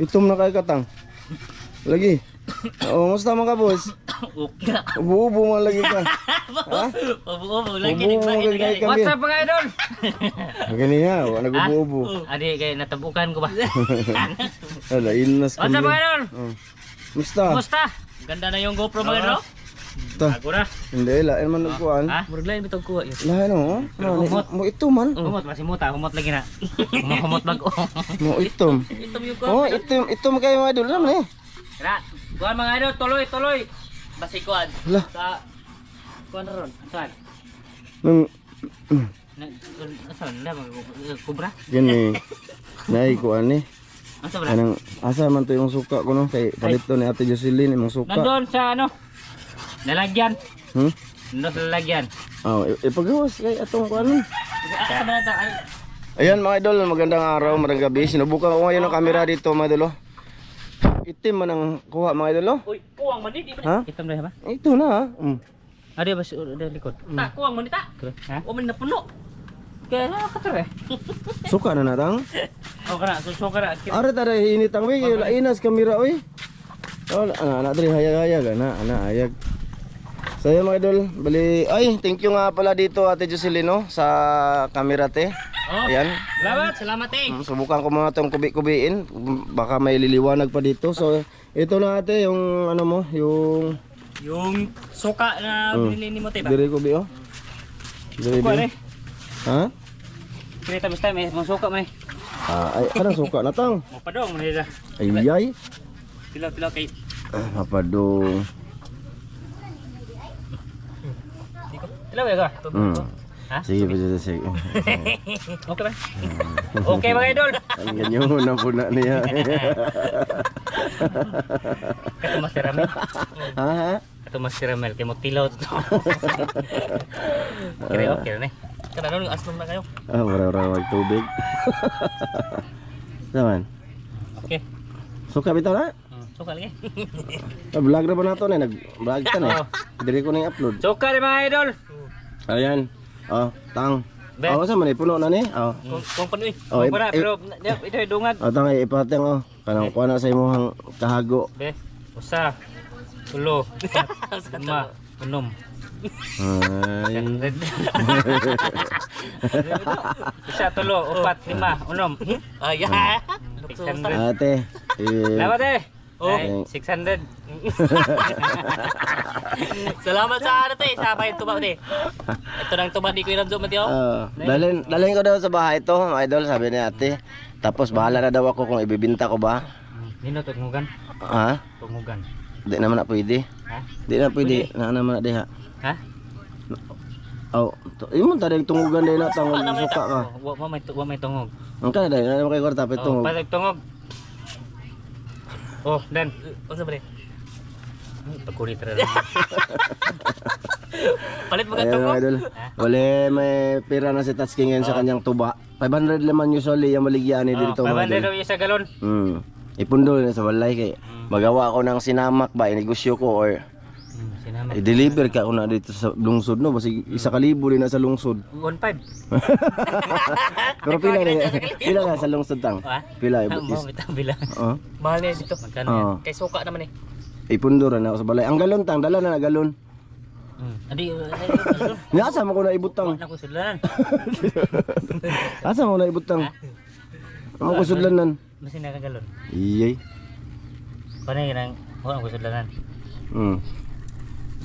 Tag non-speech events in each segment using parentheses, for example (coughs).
Itom na kay katang. Lagi. (coughs) Oh, musta mga boss? Okay na. Ubo-ubo man lagi ka. (laughs) Ha? Ubo-ubo lagi ni kay kami. What's up mga idol? (laughs) Gani ha, wala nag-ubo-ubo. Adi kay natabukan ko ba? (laughs) Ala, inas What's up mga idol? Oh. Musta? Kumusta? Ganda na yung GoPro mga idol. Ta. Ako na. Hindi la, ano man nagkuan? Ha? Murag lain bitog kuha yun. Lahat no. Ano Humot. mo ito man. Humot masih muta, humot lagi na. (laughs) Humot bag o. Mo itom. Itom yung Oh, ko. itom, itom kayo mga idol naman eh. Kira, kuhan mga idol, tuloy, tuloy. Basi kuhan. Lah. Sa kuhan na ron. Saan? Nung Na, saan? Na, mga kubra? gani nay kuan eh. Asa ba? Anong asa man to yung suka ko no kay palito ni Ate Jocelyn imong suka. Nandun sa ano? Nalagyan. Hmm? Lalagyan. Oh, ipagawas kay atong kuan. Ay, Ayan mga idol, magandang araw, magandang gabi. Sinubukan ko ngayon ang camera dito mga idol. oh. Itim man ang kuha mga idol. oh. Uy, kuwang man dito. Ha? Itom na ba? Ito na ha. Mm. Ada ba sa ada likod? Ta, kuwang man dita. Ha? O man napuno. Kaya na katar eh. (laughs) Suka na natang. O kana, suso kana. Are tara init ang wig, wala inas kamera oy. Oh, ana ana diri hayag-hayag ana, ana hayag. So yun mga idol, bali ay thank you nga pala dito Ate Jocelyn no sa camera te. Oh. Ayan. Salamat, salamat eh. Mm, Subukan ko mga itong kubi-kubiin. Baka may liliwanag pa dito. So, ito na ate, yung ano mo, yung... Yung suka na Mm. binili ni mo te ba? Diri kubi, oh. Diri, Suka diri. eh. Ha? Kita basta may mga suka may. Ah, ay, kanang suka na tang. Mo padong man nila. Ay, ay. Pila-pila kay. Ah, mapadong. Pila ba ka? Hmm. Ha? Sige, sige, sige. (laughs) Okay ba? Okay mga idol. Ang ganyan na po na niya. (laughs) Kato mas ramel. ha? Kato mas ramel kay mo tilaw (laughs) to. Okay, okay na eh. Kada nun astom na kayo. Ah, wala-wala magtubig. Naman. Okay. Suka bitaw na? Hmm, suka lagi. (laughs) Ah, vlog na ba na to na? Nag-vlog ka na eh. (laughs) Diri ko na i-upload. Suka rin mga idol. Ayan. Oh, tang. Oh, sa man eh, puno na ni. Oh. Kung panoy. Oh, para pero ito ay dungad. Oh, tang ipateng oh. Kanang kuha na sa imong kahago. Be. Usa. Tulo. (laughs) Lima. Unom. Ay. Isa, tulo, upat, lima, unom. Ay, ah. 600. Ate. Eh, eh. Oh. Ay, 600. Salamat sa ano te, sa bayan tuba te. Ito nang tuba di ko iramzo mati oh. oh, dalhin, dalhin ko daw sa bahay to, idol, sabi ni ate. Tapos bahala na daw ako kung ibibinta ko ba. Nino tungugan, Ha? tungugan. Di naman na pwede. Ha? Di na pwede. Na naman na diha. Ha? Oh, to, imong tadi tungugan dahil na tangog suka ka. Wa may wa may tungog. Ang kana dahil na naman kay kwarta pa Oh, tungog. pasag tungog. Oh, dan. Unsa ba ni? Pagkulit (laughs) ra. Palit mo Ayun mga tungog. idol. Wala may pera na si Tatsuki ngayon sa kanyang tuba. 500 laman usually yung maligyan ni Oh, dito mga 500 idol. daw isa galon. Hmm. Ipundol na sa balay kay magawa ako ng sinamak ba inegosyo ko or Hmm. I-deliver ka ko na dito sa lungsod no basi isa ka libo din na sa lungsod. 15. (laughs) Pero pila na pila na sa lungsod tang. Ha? Pila Mo is. bitang bila. Oh. Mahal na dito. Magkano Oo. yan? Kay suka naman eh. Ipundol na ako sa balay. Ang galon tang dala na na galon. Hmm. Adi, (laughs) Nasa mo ko na (laughs) ibutang. na ko sudlanan. Asa mo na ibutang. Amo ko sudlanan. Basta nakagalon. Iyay. Paano yun ang wala ko sudlanan. Hmm.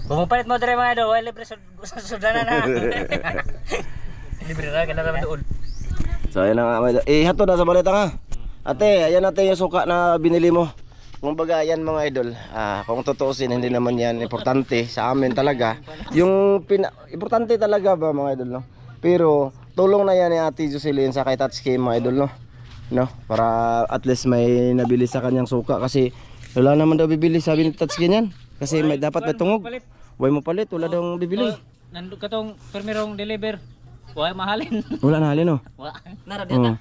Kung mapalit mo dere mga do, wala libre sud sudlanan ha. (laughs) libre ra kana ra doon. So ayan na nga. mga idol. Eh hato na sa balita nga. Ate, ayan natin yung suka na binili mo. Kung baga yan mga idol, ah, kung tutuusin hindi naman yan importante sa amin talaga. Yung pina importante talaga ba mga idol no? Pero tulong na yan ni Ate Jocelyn sa kay Tatsuki mga idol no. No, para at least may nabili sa kanyang suka kasi wala naman daw bibili sabi ni Tatsuki niyan. Kasi may dapat may tungog. Palit. Way mo palit, wala daw bibili. Nandun ka tong permirong deliver. Wala mahalin. (laughs) Wala na halin no. Wala. Nara Mm.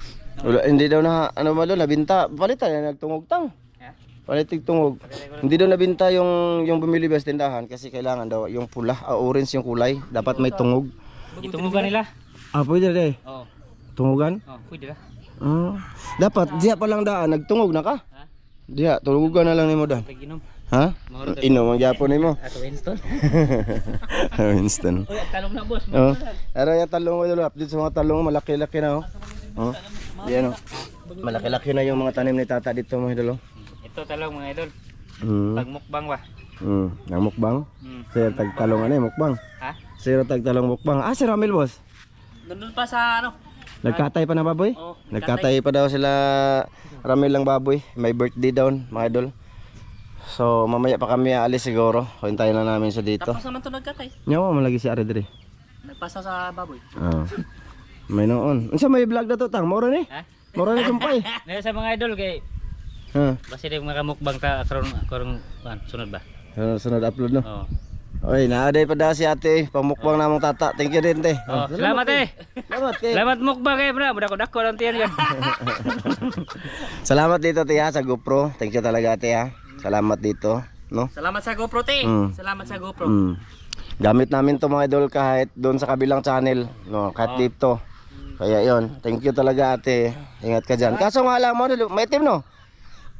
Wala, hindi daw na ano ba doon nabinta. Palitan na nagtungog tang. Ha? Palitig tungog. Hindi daw nabinta yung yung bumili ba sa tindahan kasi kailangan daw yung pula, ah, orange yung kulay, dapat may tungog. Itungugan nila. Ah, pwede rin. Oh. Tungugan? Oh, pwede ra. Ah. Dapat diya pa lang daan nagtungog na ka. Ha? Diha, tulugan na lang nimo dal. Pag-inom. Ha? Inom ang gyapon nimo. Ato (laughs) Winston. (laughs) Winston. Uy, talong na boss. Oh. Pero yung talong mo dulu, update sa mga talong malaki-laki na oh. Oh. Yan oh. Malaki-laki na yung mga tanim ni Tata dito mga idol oh. Ito talong mga idol. Mm. Pag mukbang ba? Mm. Ang mukbang. Hmm. Sir tag talong ano eh, mukbang. Ha? Sir tag talong mukbang. Ah, si Ramil boss. Nandun pa sa ano? Nagkatay pa na baboy? Oh, Nagkatay pa daw sila Ramil lang baboy. May birthday daw mga idol. So mamaya pa kami aalis siguro. Hintayin na namin siya dito. Tapos naman to nagkatay. Nyawa malagi si Ari dire. Nagpasa sa baboy. Ah. May noon. Unsa may vlog na to tang? Moro ni? Ha? Moro ni sumpay. (laughs) Ngayon sa mga idol kay Ha. basi di mga mukbang ta karon karon sunod ba? Sunod, sunod upload no. Oo. Oy, naaday pa daw si ate, pamukbang namong tata. Thank you din, te. Oh, salamat eh. Salamat kay. Salamat mukbang kay bro. Budak ko dako lang tiyan yan. (laughs) (laughs) Salamat dito, te, ha, sa GoPro. Thank you talaga, te, ha. Salamat dito, no? Salamat sa GoPro te. Mm. Salamat sa GoPro. Mm. Gamit namin to mga idol kahit doon sa kabilang channel, no? Kahit dito. Kaya yon, thank you talaga ate. Ingat ka diyan. Kaso nga lang mo, may itim no.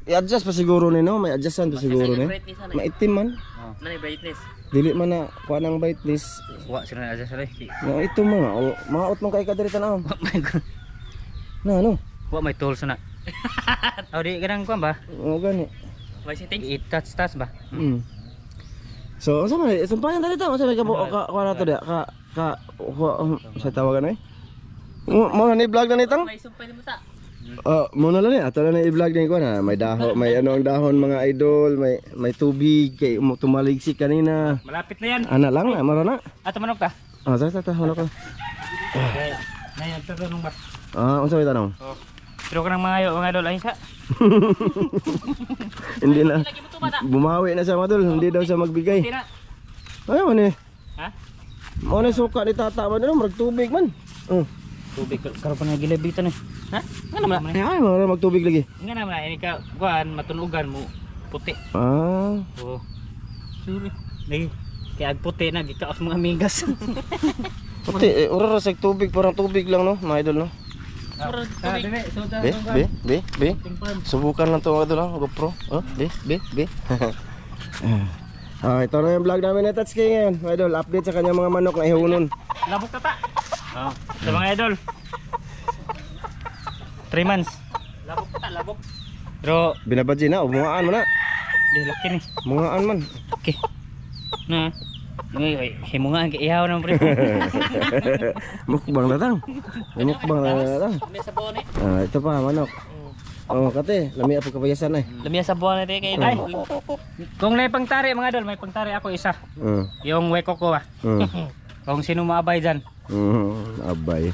I-adjust pa siguro ni no, may adjustan pa siguro ni. Na. Maitim man. Oh, nani brightness. Dili man na kuha ng brightness. Wa sila na adjust sila. Na ito mga, o, mga out mong kay kadiri tanaw. May Na ano? wa may tools na. (laughs) Aw di ganang kuan ba? O gani. May settings. I-touch touch ba? Mm. So, unsa man sumpayan dali ta, unsa may kabo ka kuha na to dia ka ka sa tawagan ay. Mo na ni vlog na nitang. May sumpay mo ta. Oh, mo na lang ni ato na ni i-vlog din ko na may dahon, may ano ang dahon mga idol, may may tubig kay mo tumaligsik kanina. Malapit na yan. Ana lang na, mara na. Ato manok ta. Ah, sa sa ta wala ka. Ngayon tatanong ba? Ah, unsa may tanong? Oh. Pero ka ng mga yo mga idol ay sa. (laughs) Hindi na. Bumawi na siya madol, hindi daw siya magbigay. Ay man eh. Ha? Mo na suka ni tata man ano, mag tubig man. Oh. Tubig karon pa nga gilabitan eh. Ha? Nga naman. Ay, mo na magtubig lagi. Nga naman ini ka kuan matunugan mo puti. Ah. Oo. Sorry. Lagi. Kaya puti na gikaos mga migas. (laughs) Pati, eh, ura ra sa tubig, parang tubig lang no, mga idol no. Be, be, be, be. Subukan lang to mga ha, GoPro. Oh, be, be, be. (laughs) ah, ito na yung vlog namin ni Tatsuki ngayon. Mga idol, update sa kanyang mga manok na ihunon. Labok tata. Oh, sa mga idol. 3 months. Labok tata, labok. Pero Binabadji na, o bungaan mo na. di laki ni. Bungaan man. Okay. Na. Ngay, ay, himungaan kay ihaw ng pre. (laughs) Mukbang na. May mukbang na tang. May sabon eh. Ah, ito pa, manok. Oh, kate, lami apo kapayasan eh. Lamia sabon natin kay ay. Kung may pangtari mga idol, may pangtari ako isa. Mm. Yung weko ko ah. Mm. Kung sino maabay dyan. Mm, abay.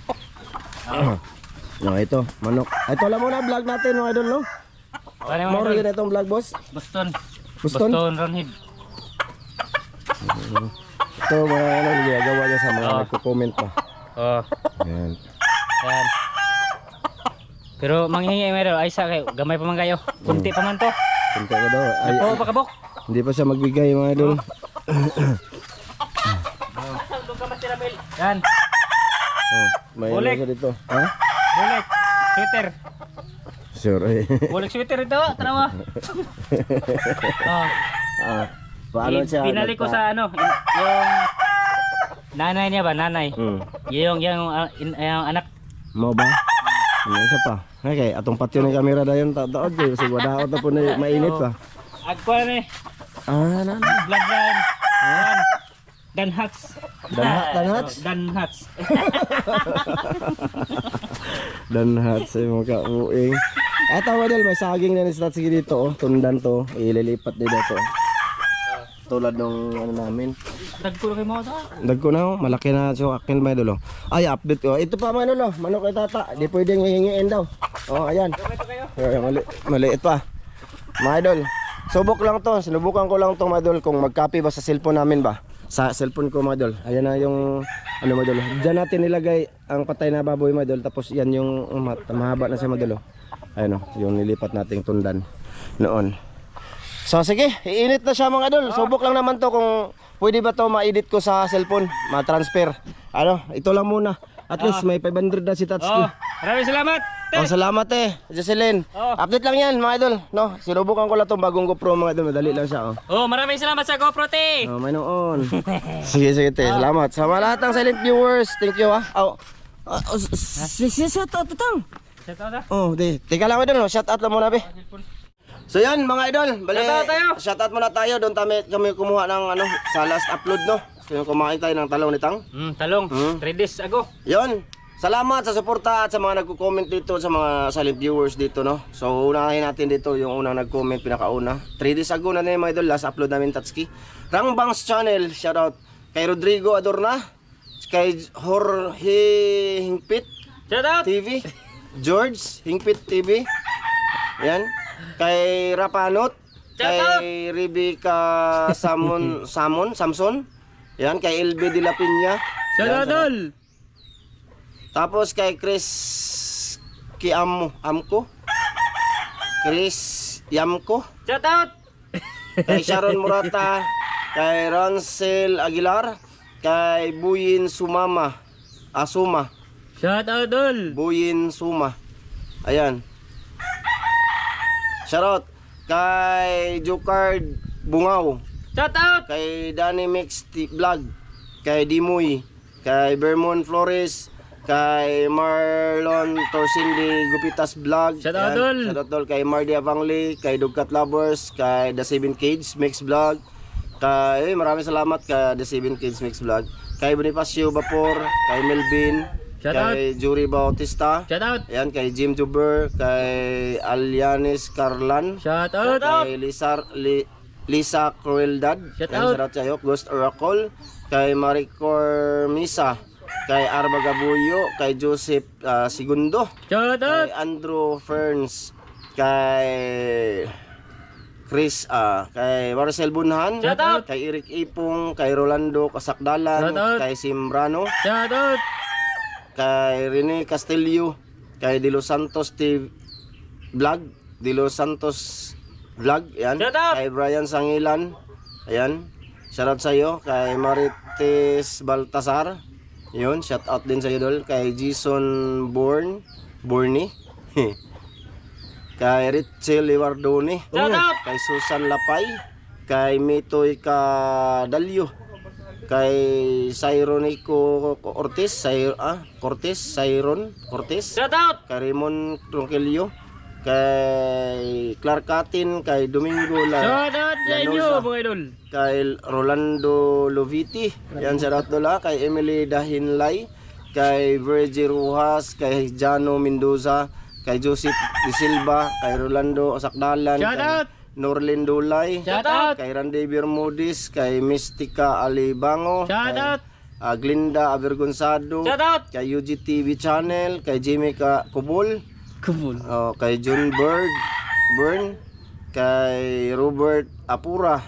(clears throat) No, ito, manok. Ito lang muna vlog natin, mga idol, no? Ano Moro yun itong vlog, boss. Boston. Boston? Boston Ronhead. Ito, mga ano, ginagawa niya sa mga Oh. nagko-comment pa. Oh, Ayan. yan. Pero manghingi idol, ay sa kayo, gamay pa man kayo. Kunti pa man to. Punta ko daw. Ay, Oo, pakabok. hindi pa siya magbigay, mga idol. Yan, Oh, may ano Ulik. siya dito. Ha? bulik. Sweater. Sure. Bulik sweater ito, tanawa. oh, (laughs) ah, paano siya? Binalik ko sa ano, in- yung nanay niya ba, nanay. Hmm. Yung, yung, uh, in- yung anak. Mo ba? Ano isa pa? Okay, atong patyo ni kamera dayon taod kay sig wadaot na po na mainit pa. Agpa ni, Ah, nan. bloodline. Yan. Dan Hats. Danhat, danhats. Dan Hats. Danhat sa (laughs) mga kauing. Eto wadal may saging na ni sige dito oh, tundan to, ililipat dito. Tulad nung ano namin. Dagpuro kay mo ito. Dagko na oh, malaki na so akin may dulo. Ay, update ko. Ito pa man dulo, manok kay tata. Di pwedeng hihingiin daw. Oh, ayan. Ay, mali, maliit pa. Mga idol, subok lang to. Sinubukan ko lang to mga idol kung mag-copy ba sa cellphone namin ba. Sa cellphone ko mga idol. Ayan na yung ano mga idol. Diyan natin nilagay ang patay na baboy mga idol. Tapos yan yung ma- mahaba na siya mga idol. oh. Ayun oh, yung nilipat nating tundan noon. So sige, iinit na siya mga idol. Subok lang naman to kung pwede ba to ma-edit ko sa cellphone, ma-transfer. Ano, ito lang muna. At least may 500 na si Tatsuki. Oh, maraming salamat. Oh, salamat eh, Jocelyn. Oh. Update lang yan mga idol. No, sinubukan ko lang tong bagong GoPro mga idol. Madali lang siya. Oh, Oh, maraming salamat sa GoPro te. oh may noon. sige, sige te. Salamat. Sa mga lahat ng silent viewers, thank you ah. Oh, oh, si si. Shout out ah. Oh, di. Teka lang idol, no? shout out lang muna be. So yan mga idol, bali, Shout out tayo. shout out muna tayo. Doon kami, kami kumuha ng ano, sa last upload no. So yung kumain tayo ng talong ni Tang. Hmm, talong. Hmm. 3 days ago. Yon. Salamat sa suporta at sa mga nagko-comment dito sa mga silent viewers dito no. So unahin natin dito yung unang nag-comment pinakauna. 3 days ago na na mga idol last upload namin Tatski. Rangbangs channel, shout out kay Rodrigo Adorna, kay Jorge Hingpit Shout out. TV, George Hingpit TV. Yan. Kay Rapanot, kay Rebecca Samon (laughs) Samon Samson. Yan kay LB de la Piña. Shout Yan, out tapos kay Chris Kiamo Amko. Chris Yamko. Shout out. (laughs) Kay Sharon Murata. Kay Ransel Aguilar. Kay Buyin Sumama. Asuma. Shout out. Buyin Suma. Ayan. Shoutout kay Jukard Bungaw. Shout out. Kay Danny Mix Vlog. Kay Dimoy. Kay Bermon Flores. Kay Marlon Torsindi Gupitas Vlog. Shout out. Shout tol. Kay Mardy Avangli. Kay Dugkat Lovers. Kay The Seven Kids Mix Vlog. Kay eh, maraming salamat kay The Seven Kids Mix Vlog. Kay Bonifacio Vapor. Kay Melvin. Shout out. kay Jury Bautista. Shout out. Ayan, kay Jim Tuber, kay Alianis Carlan, Shout out. kay Lisa, Li, Lisa Crueldad, Shout Ayan, out. shoutout sa'yo, Ghost Oracle, kay Maricor Misa, kay Arba Gabuyo, kay Joseph ah, Segundo, Shout kay out. Andrew Ferns, kay Chris, ah, kay Marcel Bunhan, Shout out. kay Eric Ipong, kay Rolando Kasakdalan, Shout out. kay Simbrano, Shout out. Kay Rene Castillo, kay De Los Santos TV Vlog, De Los Santos Vlog, yan. Kay Brian Sangilan, ayan. Shoutout sa iyo kay Marites Baltasar. Yun, shout out din sa iyo dol kay Jason Born, Borny. (laughs) kay. Shout out! Kay Susan Lapay, kay Mitoy Kadalyo, kay Cyronico Ortiz, Cyr, ah, Cortez, Cyron Cortez, Shout out. kay Raymond Tronquillo, kay Clark Catin, kay Domingo La, Shout out sa inyo mga idol. kay Rolando Loviti, yan shout out dola, kay Emily Dahinlay, kay Virgil Rujas, kay Jano Mendoza, kay Joseph De Silva, kay Rolando Osakdalan, Shout kay out. Norlin Dulay, Shout out. kay Randy Bermudis, kay Mystica Alibango, Shout kay out. ah, Glinda Avergonzado, Shout out. kay UGTV Channel, kay Jimmy Ka Kubol, Kumul. oh, kay John Bird, Burn, kay Robert Apura,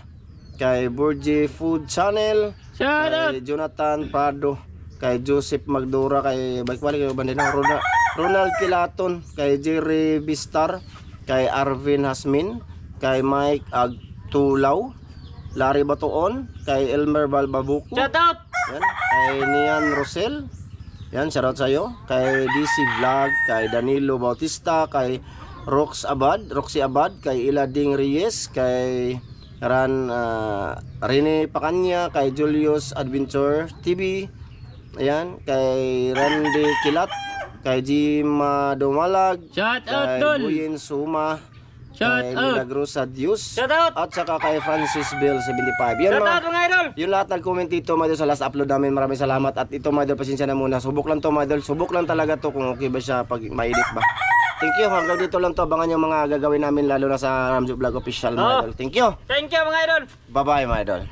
kay Burji Food Channel, Shout out. kay Jonathan Prado, kay Joseph Magdura, kay balik-balik kay Bandina, Ronald, Ronald Kilaton, kay Jerry Bistar, kay Arvin Hasmin, kay Mike Agtulaw, Larry Batuon, kay Elmer Balbabuco, Shout out. yan, kay Nian Rosel. Yan, shoutout sa'yo. Kay DC Vlog, kay Danilo Bautista, kay Rox Abad, Roxy Abad, kay Ilading Reyes, kay Ran ah, Rene Pacanya, kay Julius Adventure TV. Ayan, kay Randy Kilat, kay Jima Dumalag, Shout out kay. Buyin Suma, Shout kay out. Milagrosa Dios, Shout out. at saka kay Francis Bell 75. Yan Shout mga out mga idol. yung lahat nag-comment dito mga idol sa last upload namin. Maraming salamat. At ito mga idol, pasensya na muna. Subok lang to mga idol. Subok lang talaga to kung okay ba siya pag ma-edit ba. Thank you. Hanggang dito lang to. Abangan yung mga gagawin namin lalo na sa Ramjo Vlog Official mga Oo. idol. Thank you. Thank you mga idol. Bye-bye mga idol.